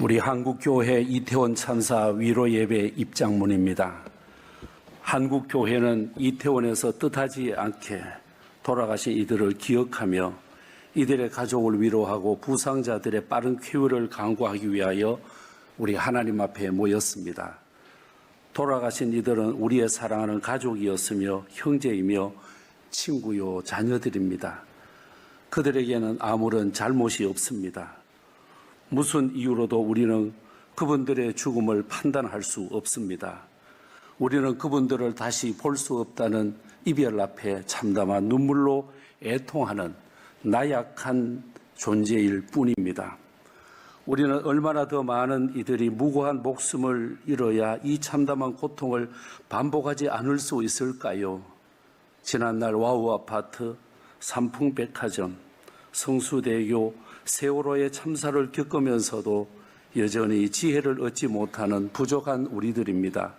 우리 한국교회 이태원 참사 위로 예배 입장문입니다. 한국교회는 이태원에서 뜻하지 않게 돌아가신 이들을 기억하며 이들의 가족을 위로하고 부상자들의 빠른 쾌유를 강구하기 위하여 우리 하나님 앞에 모였습니다. 돌아가신 이들은 우리의 사랑하는 가족이었으며 형제이며 친구요 자녀들입니다. 그들에게는 아무런 잘못이 없습니다. 무슨 이유로도 우리는 그분들의 죽음을 판단할 수 없습니다. 우리는 그분들을 다시 볼 수 없다는 이별 앞에 참담한 눈물로 애통하는 나약한 존재일 뿐입니다. 우리는 얼마나 더 많은 이들이 무고한 목숨을 잃어야 이 참담한 고통을 반복하지 않을 수 있을까요? 지난날 와우 아파트, 삼풍백화점, 성수대교, 세월호의 참사를 겪으면서도 여전히 지혜를 얻지 못하는 부족한 우리들입니다.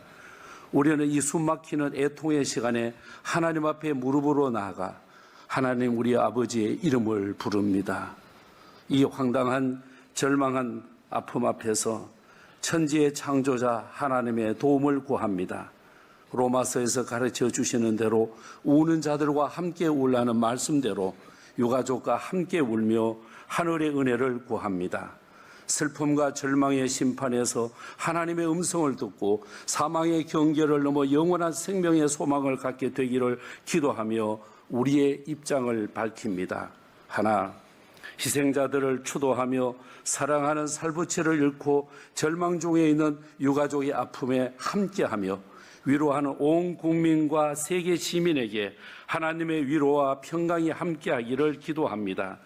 우리는 이 숨막히는 애통의 시간에 하나님 앞에 무릎으로 나아가 하나님 우리 아버지의 이름을 부릅니다. 이 황당한 절망한 아픔 앞에서 천지의 창조자 하나님의 도움을 구합니다. 로마서에서 가르쳐 주시는 대로 우는 자들과 함께 울라는 말씀대로 유가족과 함께 울며 하늘의 은혜를 구합니다. 슬픔과 절망의 심판에서 하나님의 음성을 듣고 사망의 경계를 넘어 영원한 생명의 소망을 갖게 되기를 기도하며 우리의 입장을 밝힙니다. 하나, 희생자들을 추도하며 사랑하는 살부체를 잃고 절망 중에 있는 유가족의 아픔에 함께하며 위로하는 온 국민과 세계 시민에게 하나님의 위로와 평강이 함께하기를 기도합니다.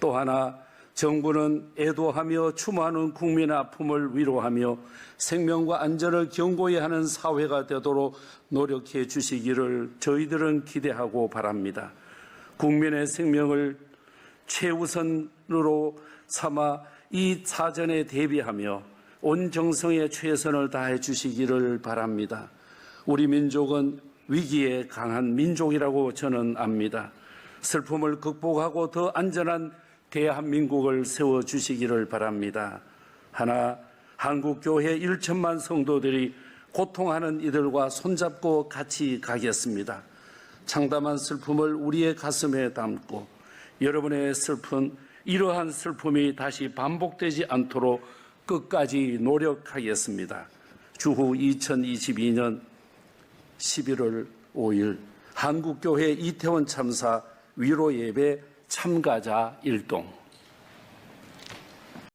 또 하나 정부는 애도하며 추모하는 국민의 아픔을 위로하며 생명과 안전을 경고히 하는 사회가 되도록 노력해 주시기를 저희들은 기대하고 바랍니다. 국민의 생명을 최우선으로 삼아 이 사전에 대비하며 온 정성의 최선을 다해 주시기를 바랍니다. 우리 민족은 위기에 강한 민족이라고 저는 압니다. 슬픔을 극복하고 더 안전한 대한민국을 세워 주시기를 바랍니다. 하나 한국 교회 1천만 성도들이 고통하는 이들과 손잡고 같이 가겠습니다. 창담한 슬픔을 우리의 가슴에 담고 여러분의 슬픈 이러한 슬픔이 다시 반복되지 않도록 끝까지 노력하겠습니다. 주후 2022년 11월 5일 한국교회 이태원 참사 위로 예배 참가자 일동